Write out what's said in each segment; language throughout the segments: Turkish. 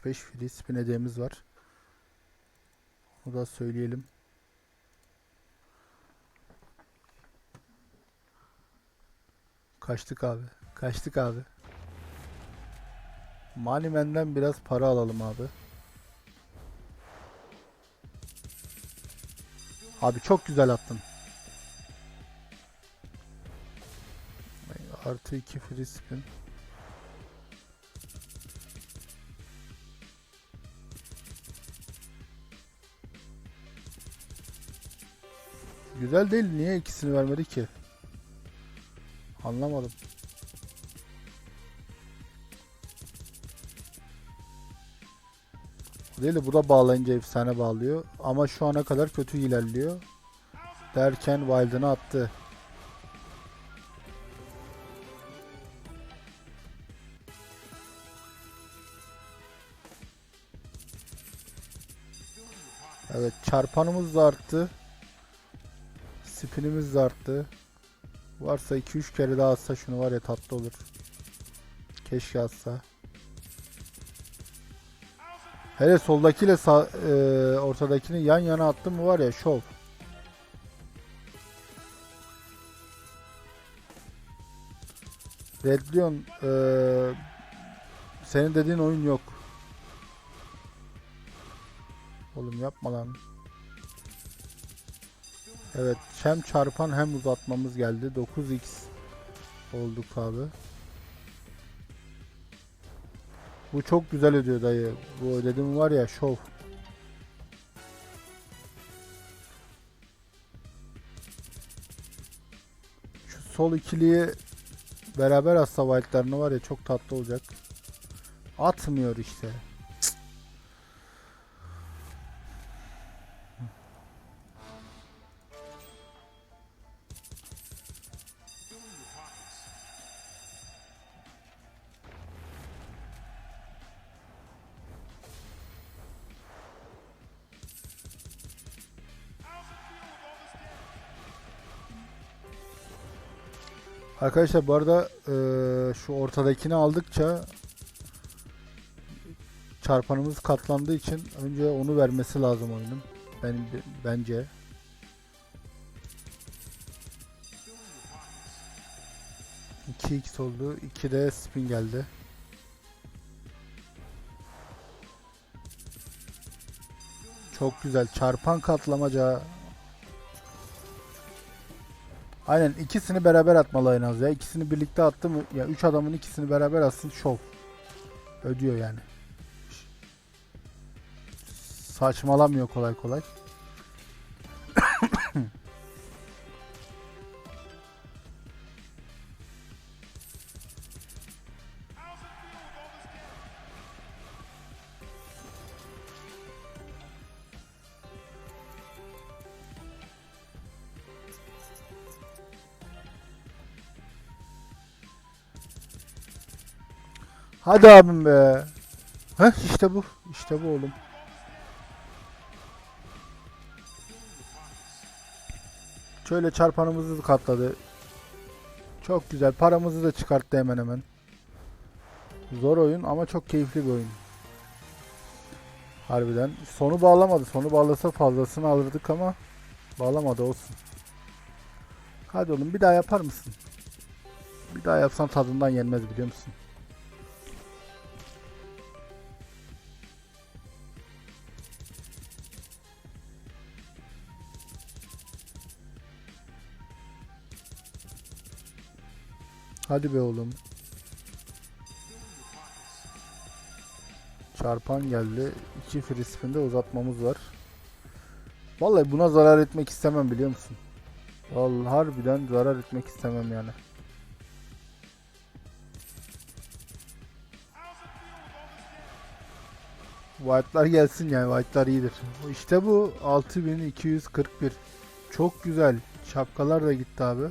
65 free spin hediyemiz var. Onu da söyleyelim. Kaçtık abi. Kaçtık abi. Moneyman'den biraz para alalım abi. Abi çok güzel attın. Artı 2 free spin. Güzel değil. Niye ikisini vermedi ki? Anlamadım. Değil de bu da bağlayınca efsane bağlıyor. Ama şu ana kadar kötü ilerliyor. Derken Wild'ını attı. Evet çarpanımız da arttı. Spinimiz de arttı. Varsa 2-3 kere daha atsa şunu var ya tatlı olur. Keşke atsa. Hele soldakiyle sağ, e, ortadakini yan yana attım mı var ya şov. Red Leon e, senin dediğin oyun yok. Oğlum yapma lan. Evet hem çarpan hem uzatmamız geldi. 9x olduk abi. Bu çok güzel ödüyor dayı. Bu ödedim var ya şov. Şu sol ikiliyi beraber atsa white'larını var ya çok tatlı olacak. Atmıyor işte. Arkadaşlar bu arada eee, şu ortadakini aldıkça çarpanımız katlandığı için önce onu vermesi lazım oyunun. Ben bence. İki x oldu. 2 de spin geldi. Çok güzel. Çarpan katlamaca. Aynen ikisini beraber atmalı en az ya. İkisini birlikte attı mı? Ya üç adamın ikisini beraber atsın şov. Ödüyor yani. Saçmalamıyor kolay kolay. Hadi abim be. Heh işte bu. İşte bu oğlum. Şöyle çarpanımızı katladı. Çok güzel. Paramızı da çıkarttı hemen hemen. Zor oyun ama çok keyifli bir oyun. Harbiden. Sonu bağlamadı. Sonu bağlasa fazlasını alırdık ama bağlamadı olsun. Hadi oğlum bir daha yapar mısın? Bir daha yapsan tadından yenmez biliyor musun? Hadi be oğlum. Çarpan geldi. İki free uzatmamız var. Vallahi buna zarar etmek istemem biliyor musun? Vallahi harbiden zarar etmek istemem yani. White'lar gelsin yani White'lar iyidir. İşte bu 6241. Çok güzel. Şapkalar da gitti abi.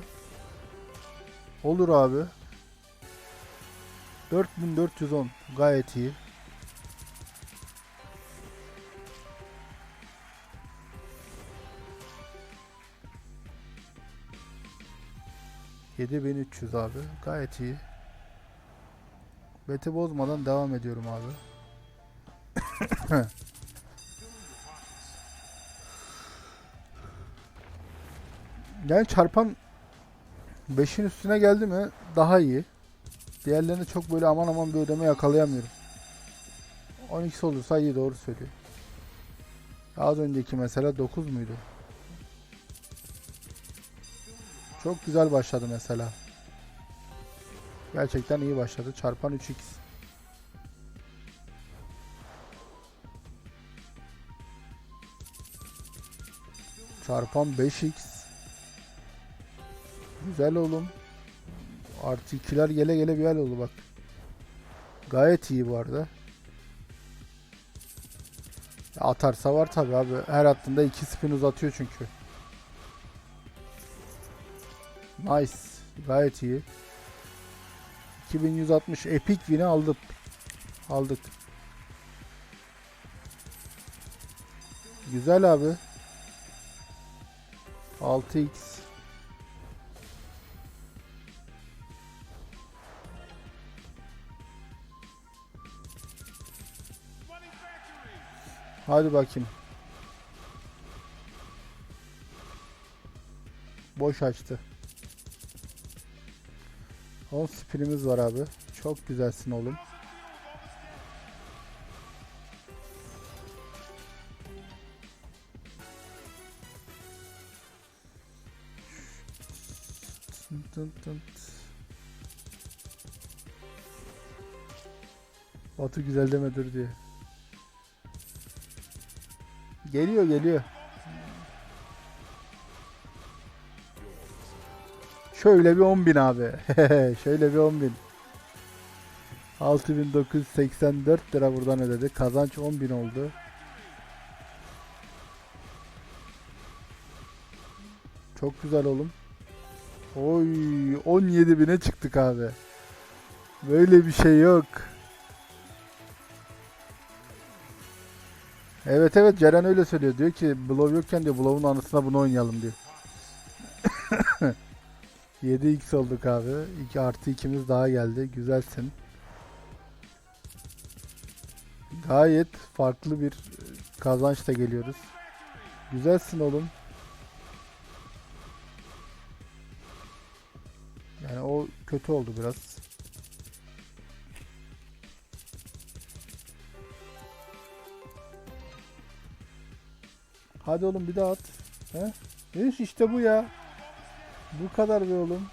Olur abi. 4410 gayet iyi. Yedi bin üç yüz abi. Gayet iyi. Beti bozmadan devam ediyorum abi. Yani çarpan 5'in üstüne geldi mi daha iyi. Diğerlerini çok böyle aman aman bir ödeme yakalayamıyorum. 12 olursa iyi doğru söylüyor. Az önceki mesela 9 muydu? Çok güzel başladı mesela. Gerçekten iyi başladı. Çarpan 3x. Çarpan 5x. Güzel oğlum. Artı 2'ler gele gele bir hal oldu bak. Gayet iyi bu arada. Atarsa var tabi abi. Her attığında 2 spin uzatıyor çünkü. Nice. Gayet iyi. 2160 epic win'i aldık. Aldık. Güzel abi. 6x. Hadi bakayım. Boş açtı. 10 spinimiz var abi. Çok güzelsin oğlum. Batu güzel deme dur diye. Geliyor geliyor. Şöyle bir 10.000 abi. Şöyle bir 10.000. 6984 lira buradan ödedi. Kazanç 10.000 oldu. Çok güzel oğlum. Oy 17.000'e çıktık abi. Böyle bir şey yok. Evet evet Ceren öyle söylüyor. Diyor ki Blow yokken diyor Blow'un anısına bunu oynayalım diyor. 7x olduk abi. 2 artı 2'miz daha geldi. Güzelsin. Gayet farklı bir kazançla geliyoruz. Güzelsin oğlum. Yani o kötü oldu biraz. Hadi oğlum bir daha at. He? İş işte bu ya. Bu kadar be oğlum.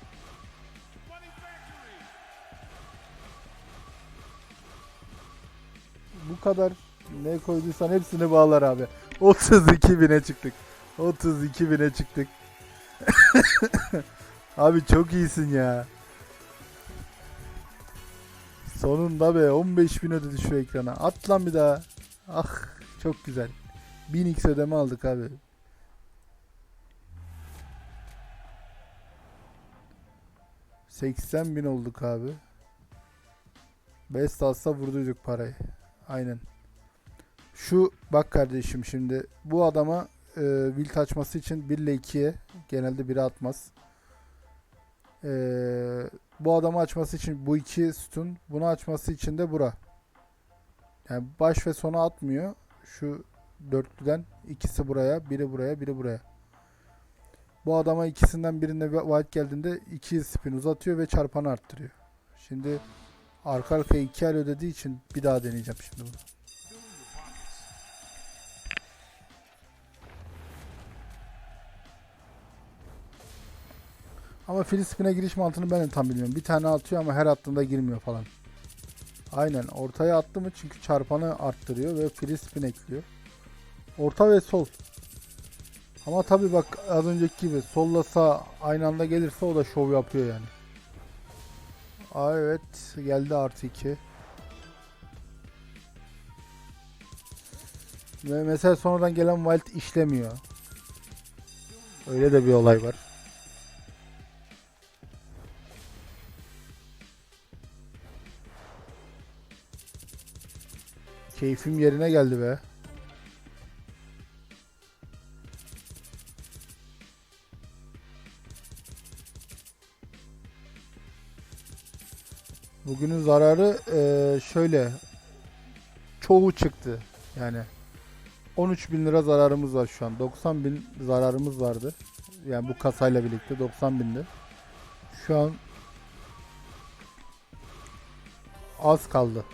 Bu kadar ne koyduysan hepsini bağlar abi. 32 bine çıktık. 32 bine çıktık. abi çok iyisin ya. Sonunda be 15 bin ödedi şu ekrana. At lan bir daha. Ah çok güzel. 1000x ödeme aldık abi. Seksen bin olduk abi. Best alsa vurduyduk parayı. Aynen. Şu bak kardeşim şimdi bu adama e, wilt açması için 1 ile 2'ye genelde 1'e atmaz. E, bu adamı açması için bu iki sütun, bunu açması için de bura. Yani baş ve sona atmıyor. Şu dörtlüden ikisi buraya, biri buraya, biri buraya. Bu adama ikisinden birinde white geldiğinde iki spin uzatıyor ve çarpanı arttırıyor. Şimdi arka arkaya iki el ödediği için bir daha deneyeceğim şimdi bunu. Ama free spin'e giriş mantığını ben de tam bilmiyorum. Bir tane atıyor ama her attığında girmiyor falan. Aynen ortaya attı mı çünkü çarpanı arttırıyor ve free spin ekliyor. Orta ve sol. Ama tabi bak az önceki gibi solla sağ aynı anda gelirse o da şov yapıyor yani. Aa, evet geldi artı 2. Ve mesela sonradan gelen wild işlemiyor. Öyle de bir olay var. Keyfim yerine geldi be. Bugünün zararı eee, şöyle. Çoğu çıktı. Yani 13 bin lira zararımız var şu an. 90 bin zararımız vardı. Yani bu kasayla birlikte 90 bindi. Şu an az kaldı.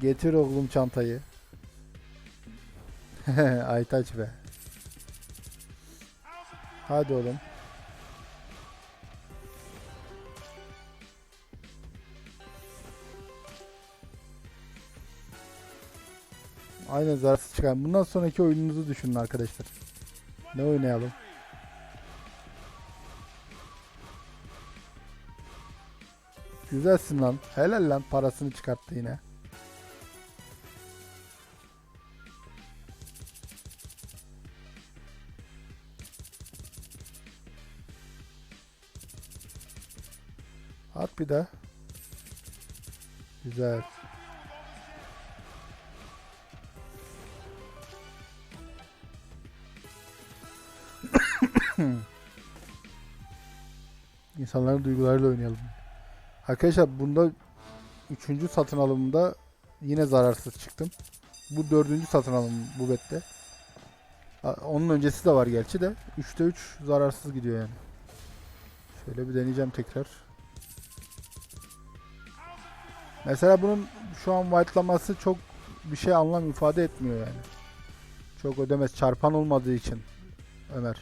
Getir oğlum çantayı. Aytaç be. Hadi oğlum. Aynen zararsız çıkan. Bundan sonraki oyununuzu düşünün arkadaşlar. Ne oynayalım? Güzelsin lan. Helal lan parasını çıkarttı yine. At bir daha. Güzel. İnsanların duygularıyla oynayalım. Arkadaşlar bunda üçüncü satın alımında yine zararsız çıktım. Bu dördüncü satın alım bu bette. Onun öncesi de var gerçi de. 3'te 3 zararsız gidiyor yani. Şöyle bir deneyeceğim tekrar. Mesela bunun şu an white'laması çok bir şey anlam ifade etmiyor yani. Çok ödemez çarpan olmadığı için Ömer.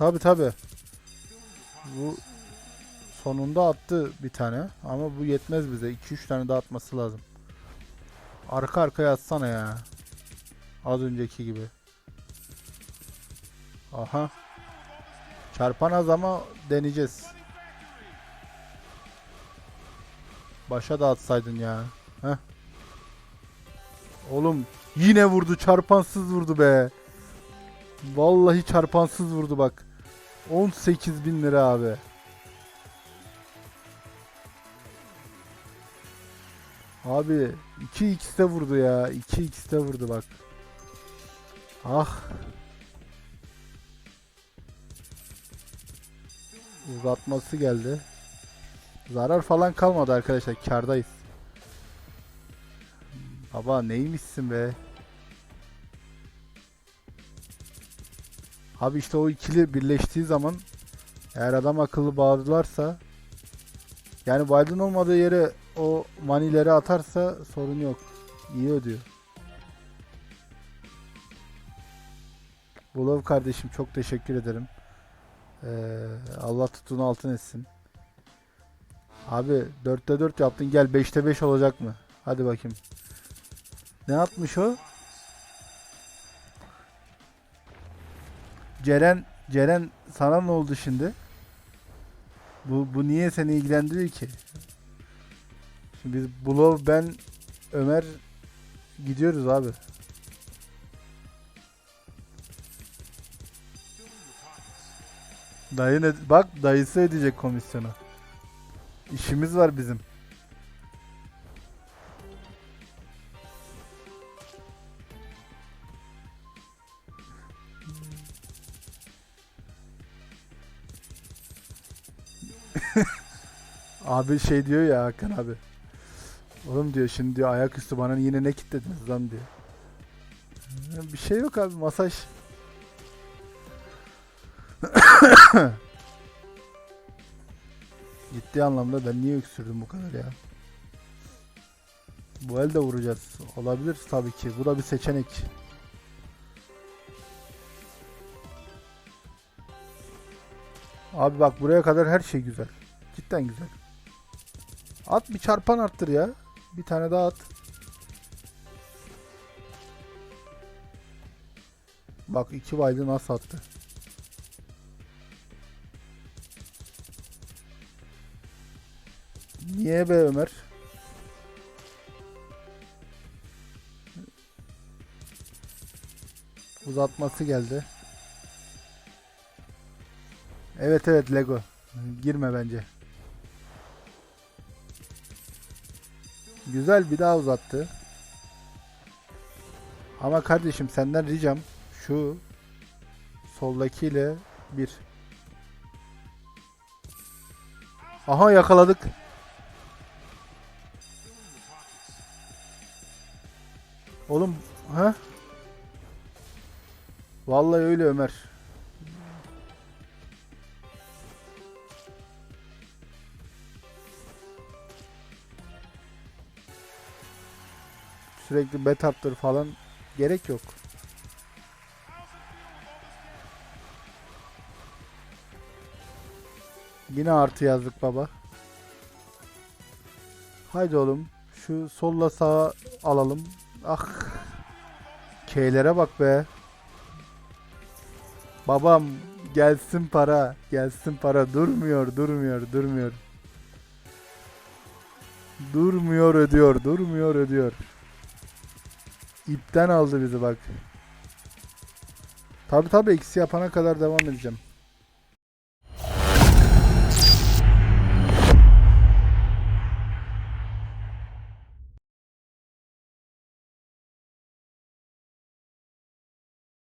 Tabi tabi. Bu sonunda attı bir tane ama bu yetmez bize. 2-3 tane daha atması lazım. Arka arkaya atsana ya. Az önceki gibi. Aha. Çarpan az ama deneyeceğiz. Başa da atsaydın ya. Heh. Oğlum yine vurdu çarpansız vurdu be. Vallahi çarpansız vurdu bak. 18 bin lira abi. Abi 2x'te vurdu ya. 2x'te vurdu bak. Ah. Uzatması geldi. Zarar falan kalmadı arkadaşlar. Kardayız. Baba neymişsin be? Abi işte o ikili birleştiği zaman eğer adam akıllı bağırlarsa yani Biden olmadığı yere o manileri atarsa sorun yok. İyi ödüyor. Bulov kardeşim çok teşekkür ederim. Ee, Allah tuttuğunu altın etsin. Abi 4'te 4 yaptın gel 5'te 5 olacak mı? Hadi bakayım. Ne atmış o? Ceren Ceren sana ne oldu şimdi? Bu bu niye seni ilgilendiriyor ki? Şimdi biz Bulov ben Ömer gidiyoruz abi. Dayı ne bak dayısı ödeyecek komisyonu. İşimiz var bizim. Abi şey diyor ya Hakan abi. Oğlum diyor şimdi diyor ayaküstü bana yine ne kitlediniz lan diyor. Bir şey yok abi masaj. Ciddi anlamda ben niye öksürdüm bu kadar ya? Bu elde vuracağız. Olabilir tabii ki. Bu da bir seçenek. Abi bak buraya kadar her şey güzel. Cidden güzel. At bir çarpan arttır ya. Bir tane daha at. Bak iki Wilde'ı nasıl attı. Niye be Ömer? Uzatması geldi. Evet evet Lego. Girme bence. Güzel bir daha uzattı. Ama kardeşim senden ricam şu soldakiyle bir. Aha yakaladık. Oğlum ha? Vallahi öyle Ömer. Sürekli betaptır falan gerek yok. Yine artı yazdık baba. Haydi oğlum. Şu solla sağa alalım. Ah. K'lere bak be. Babam gelsin para. Gelsin para. Durmuyor, durmuyor, durmuyor. Durmuyor ödüyor, durmuyor ödüyor. İpten aldı bizi bak. Tabi tabi eksi yapana kadar devam edeceğim.